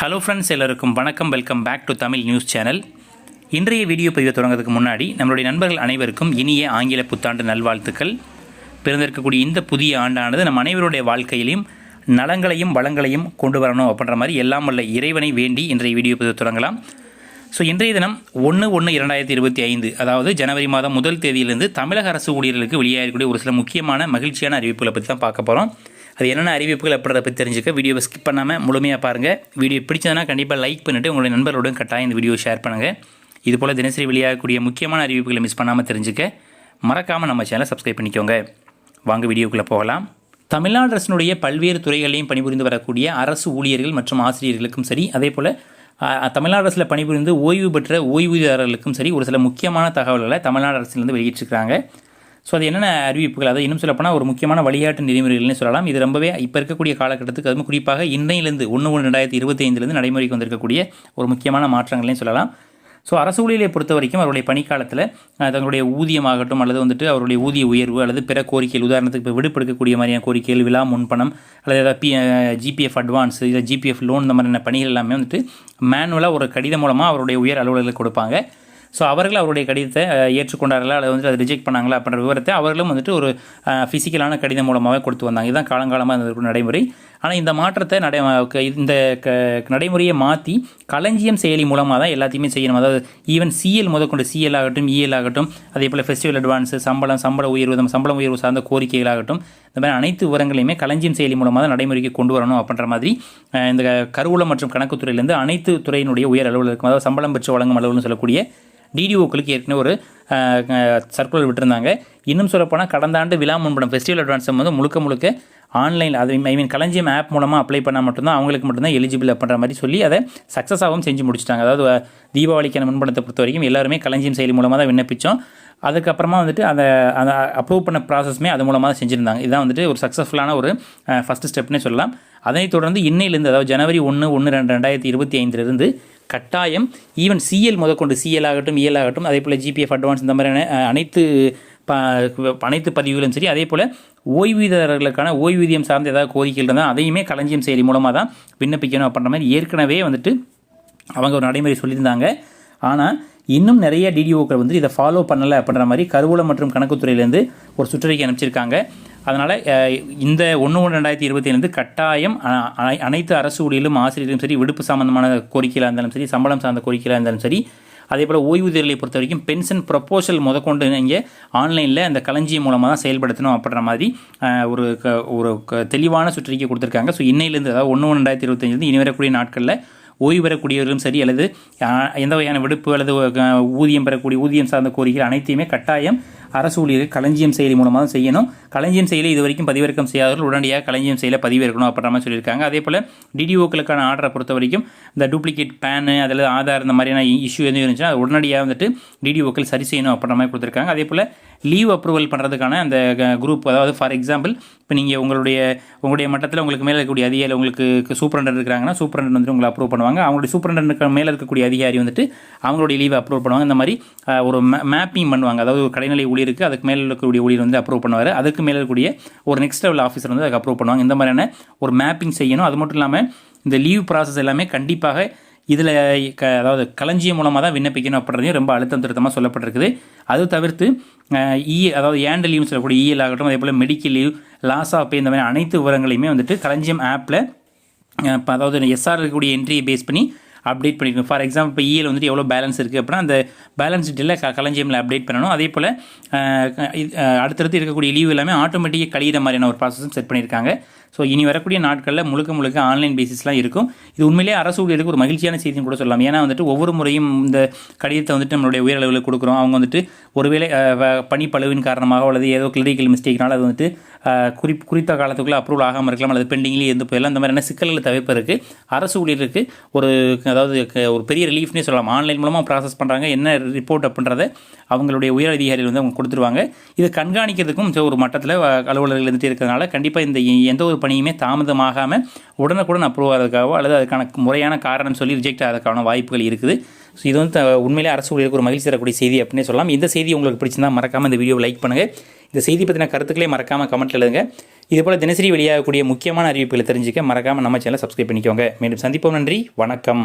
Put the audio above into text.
Hello friends எல்லோருக்கும் வணக்கம். Welcome back to Tamil news channel இன்றைய வீடியோ பதிவை தொடங்குறதுக்கு முன்னாடி நம்மளுடைய நண்பர்கள் அனைவருக்கும் இனிய ஆங்கில புத்தாண்டு நல்வாழ்த்துக்கள். பிறந்திருக்கக்கூடிய இந்த புதிய ஆண்டானது நம் அனைவருடைய வாழ்க்கையிலையும் நலங்களையும் வளங்களையும் கொண்டு வரணும் அப்படின்ற மாதிரி எல்லாம் உள்ள இறைவனை வேண்டி இன்றைய வீடியோ பதிவு தொடங்கலாம். ஸோ இன்றைய தினம் ஒன்று ஒன்று இரண்டாயிரத்தி இருபத்தி ஐந்து அதாவது ஜனவரி மாதம் முதல் தேதியிலிருந்து தமிழக அரசு ஊழியர்களுக்கு வெளியாகக்கூடிய ஒரு சில முக்கியமான மகிழ்ச்சியான அறிவிப்புகளை பற்றி தான் பார்க்க போகிறோம் அது என்னென்ன அறிவிப்புகள் அப்படின்றத பற்றி தெரிஞ்சுக்க வீடியோவை ஸ்கிப் பண்ணாமல் முழுமையாக பாருங்கள் வீடியோ பிடிச்சதுன்னா கண்டிப்பாக லைக் பண்ணிவிட்டு உங்களுடைய நண்பர்களுடன் கட்டாயம் இந்த வீடியோ ஷேர் பண்ணுங்கள் இதுபோல் தினசரி வெளியாகக்கூடிய முக்கியமான அறிவிப்புகளை மிஸ் பண்ணாமல் தெரிஞ்சுக்க மறக்காமல் நம்ம சேனலை சப்ஸ்கிரைப் பண்ணிக்கோங்க. வாங்க வீடியோக்குள்ளே போகலாம். தமிழ்நாடு அரசினுடைய பல்வேறு துறைகளையும் பணிபுரிந்து வரக்கூடிய அரசு ஊழியர்கள் மற்றும் ஆசிரியர்களுக்கும் சரி அதே போல் தமிழ்நாடு அரசில் பணிபுரிந்து ஓய்வு பெற்ற ஓய்வூதியதாரர்களுக்கும் சரி ஒரு சில முக்கியமான தகவல்களை தமிழ்நாடு அரசிலிருந்து வெளியிட்டிருக்கிறாங்க. ஸோ அது என்னென்ன அறிவிப்புகள்? அதை இன்னும் சொல்லப்போனால் ஒரு முக்கியமான வழிகாட்டு நெறிமுறைகள்னு சொல்லலாம். இது ரொம்பவே இப்போ இருக்கக்கூடிய காலகட்டத்துக்கு அதுவும் குறிப்பாக இன்னையிலிருந்து ஒன்று ஒன்று ரெண்டாயிரத்தி இருபத்தைந்துலேருந்து நடைமுறைக்கு வந்திருக்கக்கூடிய ஒரு முக்கியமான மாற்றங்களையும் சொல்லலாம். ஸோ அரசு ஊழியரை பொறுத்த வரைக்கும் அவருடைய பணிக்காலத்தில் தங்களுடைய ஊதியமாகட்டும் அல்லது வந்துட்டு அவருடைய ஊதிய உயர்வு அல்லது பிற கோரிக்கைகள் உதாரணத்துக்கு இப்போ விடுப்பெடுக்கக்கூடிய மாதிரியான கோரிக்கைகள் விழா முன்பணம் அல்லது ஏதாவது பி ஜிபிஎஃப் அட்வான்ஸ் இல்லை ஜிபிஎஃப் லோன் இந்த மாதிரியான பணிகள் எல்லாமே வந்துட்டு மேனுவலாக ஒரு கடிதம் மூலமாக அவருடைய உயர் அலுவலர்களுக்கு கொடுப்பாங்க. ஸோ அவர்கள் அவருடைய கடிதத்தை ஏற்றுக்கொண்டார்களா? அல்லது வந்து அதை ரிஜெக்ட் பண்ணாங்களா? அப்படின்ற விவரத்தை அவர்களும் வந்துட்டு ஒரு ஃபிசிக்கலான கடிதம் மூலமாகவே கொடுத்து வந்தாங்க. இதுதான் காலங்காலமாக இருந்திருக்கும் நடைமுறை. ஆனால் இந்த மாற்றத்தை நடை இந்த க நடைமுறையை மாற்றி களஞ்சியம் செயலி மூலமாக தான் எல்லாத்தையுமே செய்யணும். அதாவது ஈவன் சிஎல் முதற்கொண்டு சிஎல் ஆகட்டும் இஎல் ஆகட்டும் அதே போல் ஃபெஸ்டிவல் அட்வான்ஸு சம்பளம் சம்பள உயர்வு சம்பளம் உயர்வு சார்ந்த கோரிக்கைகளாகட்டும் இந்த மாதிரி அனைத்து விவரங்களையுமே களஞ்சியம் செயலி மூலமாக தான் நடைமுறைக்கு கொண்டு வரணும் அப்படின்ற மாதிரி இந்த கருவூலம் மற்றும் கணக்குத்துறையிலேருந்து அனைத்து துறையினுடைய உயர் அலுவலருக்கும் அதாவது சம்பளம் பெற்று வழங்கும் அலுவலர்னு சொல்லக்கூடிய டிடிஓக்களுக்கு ஏற்கனவே ஒரு சர்க்குலர் விட்டுருந்தாங்க. இன்னும் சொல்லப்போனால் கடந்த ஆண்டு விழா முன்படம் ஃபெஸ்டிவல் அட்வான்ஸ் வந்து முழுக்க முழுக்க ஆன்லைன் அது ஐ மீன் களஞ்சியம் ஆப் மூலமாக அப்ளை பண்ணால் மட்டும்தான் அவங்களுக்கு மட்டும்தான் எலிஜிபிள் அப்படின்ற மாதிரி சொல்லி அதை சக்ஸஸாகவும் செஞ்சு முடிச்சிட்டாங்க. அதாவது தீபாவளிக்கான முன்படத்தை பொறுத்த வரைக்கும் எல்லாருமே களஞ்சியம் செயலி மூலமாக தான் விண்ணப்பித்தோம் அதுக்கப்புறமா வந்துட்டு அதை அதை அப்ரூவ் பண்ண ப்ராசஸ்மே அது மூலமாக தான் செஞ்சுருந்தாங்க. இதுதான் வந்துட்டு ஒரு சக்ஸஸ்ஃபுல்லான ஒரு ஃபஸ்ட்டு ஸ்டெப்னே சொல்லலாம். அதனைத் தொடர்ந்து இன்னையிலேருந்து அதாவது ஜனவரி ஒன்று ஒன்று ரெண்டு ரெண்டாயிரத்தி இருபத்தி ஐந்திலிருந்து கட்டாயம். ஈவன் சிஎல் முதற்கொண்டு சிஎல் ஆகட்டும் இஎல் ஆகட்டும் அதே போல் ஜிபிஎஃப் அட்வான்ஸ் இந்த மாதிரியான அனைத்து ப அனைத்து பதிவுகளும் சரி அதே போல் ஓய்வூதியர்களுக்கான ஓய்வூதியம் சார்ந்த ஏதாவது கோரிக்கைகள் இருந்தால் அதையுமே களஞ்சியம் செயலி மூலமாக தான் விண்ணப்பிக்கணும் அப்படின்ற மாதிரி ஏற்கனவே வந்துட்டு அவங்க ஒரு நடைமுறை சொல்லியிருந்தாங்க. ஆனால் இன்னும் நிறைய டிடிஓக்கள் வந்து இதை ஃபாலோ பண்ணலை அப்படின்ற மாதிரி கருவூலம் மற்றும் கணக்குத்துறையிலேருந்து ஒரு சுற்றறிக்கை அனுப்பிச்சிருக்காங்க. அதனால் இந்த ஒன்று ஒன்று ரெண்டாயிரத்தி இருபத்தி கட்டாயம் அனை- அனைத்து அரசு ஊழியர்களும் ஆசிரியர்களும் சரி விடுப்பு சம்பந்தமான கோரிக்கையாக இருந்தாலும் சரி சம்பளம் சார்ந்த கோரிக்கையாக இருந்தாலும் சரி அதே போல் ஓய்வூதியர்களை பொறுத்த வரைக்கும் பென்ஷன் ப்ரப்போசல் முதற்கொண்டு நீங்கள் ஆன்லைனில் அந்த களஞ்சியம் மூலமாக தான் செயல்படுத்தணும் அப்படின்ற மாதிரி ஒரு க- ஒரு க- தெளிவான சுற்றறிக்கை கொடுத்துருக்காங்க. ஸோ இன்னையிலேருந்து அதாவது ஒன்று ஒன்று ரெண்டாயிரத்தி இருபத்தஞ்சிலேருந்து இனி வரக்கூடிய நாட்களில் ஓய்வு பெறக்கூடியவர்களும் சரி அல்லது எந்த வகையான விடுப்பு அல்லது ஊதியம் பெறக்கூடிய ஊதியம் சார்ந்த கோரிக்கைகள் அனைத்தையுமே கட்டாயம் அரசு ஊழியர்கள் களஞ்சியம் செயலி மூலமாக தான் செய்யணும். களஞ்சியம் செயலி இது வரைக்கும் பதிவிறக்கம் செய்யாதவர்கள் உடனடியாக களஞ்சியம் செயல பதிவிறக்கணும் அப்படின்ற மாதிரி சொல்லியிருக்காங்க. அதே போல் டிடிஓக்களுக்கான ஆர்டரை பொறுத்த வரைக்கும் இந்த டூப்ளிகேட் பேனு அதில் ஆதார் இந்த மாதிரியான இஷ்யூ எதுவும் இருந்துச்சுன்னா அது உடனடியாக வந்துட்டு டிடிஓக்கள் சரி செய்யணும் அப்படின்ற மாதிரி கொடுத்துருக்காங்க. அதே போல் லீவ் அப்ரூவல் பண்ணுறதுக்கான அந்த குரூப் அதாவது ஃபார் எக்ஸாம்பிள் இப்போ நீங்கள் உங்களுடைய உங்களுடைய மட்டத்தில் உங்களுக்கு மேலே இருக்கக்கூடிய அதிகாரி உங்களுக்கு சூப்பரண்டர் இருக்கிறாங்கன்னா சூப்பரண்டர் வந்துட்டு உங்களை அப்ரூவ் பண்ணுவாங்க. அவங்களுடைய சூப்பரண்டருக்கு மேலே இருக்கக்கூடிய அதிகாரி வந்துட்டு அவங்களுடைய லீவை அப்ரூவ் பண்ணுவாங்க. இந்த மாதிரி ஒரு மேப்பிங் பண்ணுவாங்க. அதாவது ஒரு கடைநிலை ஊழியருக்கு அதுக்கு மேலே இருக்கக்கூடிய ஊழியர் வந்து அப்ரூவ் பண்ணுவார். அதுக்கு மேலே இருக்கக்கூடிய ஒரு நெக்ஸ்ட் லெவல் ஆஃபீஸர் வந்து அதுக்கு அப்ரூவ் பண்ணுவாங்க. இந்த மாதிரியான ஒரு மேப்பிங் செய்யணும். அது மட்டும் இல்லாமல் இந்த லீவ் ப்ராசஸ் எல்லாமே கண்டிப்பாக இதில் க அதாவது களஞ்சியம் மூலமாக தான் விண்ணப்பிக்கணும் அப்படின்றதையும் ரொம்ப அழுத்தம் திருத்தமாக சொல்லப்பட்டிருக்குது. அது தவிர்த்து இ e, அதாவது ஏண்ட் லீவ்னு சொல்லக்கூடிய இஎல் ஆகட்டும் அதே போல் medical leave loss of pay இந்த மாதிரி அனைத்து விவரங்களையுமே வந்துட்டு களஞ்சியம் ஆப்பில் இப்போ அதாவது எஸ்ஆர் இருக்கக்கூடிய என்ட்ரியை பேஸ் பண்ணி அப்டேட் பண்ணிக்கணும் ஃபார் எக்ஸாம்பிள் இப்போ இஎல் வந்துட்டு எவ்வளோ பேலன்ஸ் இருக்குது அப்படின்னா அந்த பேலன்ஸ் டீட்டெயிலில் க கலஞ்சியமில் அப்டேட் பண்ணணும். அதே போல் அடுத்தடுத்து இருக்கக்கூடிய லீவ் எல்லாமே ஆட்டோமேட்டிக்காக கழியிற மாதிரியான ஒரு ப்ராசஸும் செட் பண்ணியிருக்காங்க ஸோ இனி வரக்கூடிய நாட்களில் முழுக்க முழுக்க ஆன்லைன் பேசிஸ்லாம் இருக்கும். இது உண்மையிலே அரசு ஊழியருக்கு ஒரு மகிழ்ச்சியான செய்தின்னு கூட சொல்லலாம். ஏன்னா வந்துட்டு ஒவ்வொரு முறையும் இந்த கடிதத்தை வந்துட்டு நம்மளுடைய உயர் அளவில் கொடுக்குறோம். அவங்க வந்துட்டு ஒருவேளை அஹ், பணிப்பளவின் காரணமாக அல்லது ஏதோ கிளரிக்கல் மிஸ்டேக்னால அது வந்துட்டு குறி குறித்த காலத்துக்குள்ளே அப்ரூவல் ஆகாமல் இருக்கலாம். அல்லது பெண்டிங்லேயே இருந்து போயிடலாம். அந்த மாதிரியான சிக்கல்களை தவிர்ப்பதற்கு அரசு ஊழியருக்கு ஒரு அதாவது ஒரு பெரிய ரிலீஃப்னே சொல்லலாம். ஆன்லைன் மூலமாக ப்ராசஸ் பண்ணுறாங்க என்ன ரிப்போர்ட் அப்படின்றத அவங்களுடைய உயர் அதிகாரிகள் வந்து அவங்க கொடுத்துருவாங்க. இது கண்காணிக்கிறதுக்கும் ஒரு மட்டத்தில் அலுவலர்கள் இருந்துகிட்டு இருக்கிறதுனால கண்டிப்பாக இந்த எந்த ஒரு பணியுமே தாமதமாகாமல் உடனுக்குடன் அப்ரூவ் ஆகிறதுக்காகவோ அல்லது அதுக்கான முறையான காரணம் சொல்லி ரிஜெக்ட் ஆகிறதுக்கான வாய்ப்புகள் இருக்குது. ஸோ இது வந்து உண்மையிலே அரசு ஊழியருக்கு ஒரு மகிழ்ச்சி தரக்கூடிய செய்தி அப்படின்னே சொல்லலாம். இந்த செய்தி உங்களுக்கு பிடிச்சிருந்தா மறக்காமல் இந்த வீடியோவை லைக் பண்ணுங்கள் இந்த செய்தி பற்றின கருத்துக்களே மறக்காமல் கமெண்ட்டில் எழுதுங்க. இதுபோல் தினசரி வெளியாகக்கூடிய முக்கியமான அறிவிப்புகளை தெரிஞ்சுக்க மறக்காமல் நம்ம சேனலை சப்ஸ்கிரைப் பண்ணிக்கோங்க. மீண்டும் சந்திப்போம். நன்றி. வணக்கம்.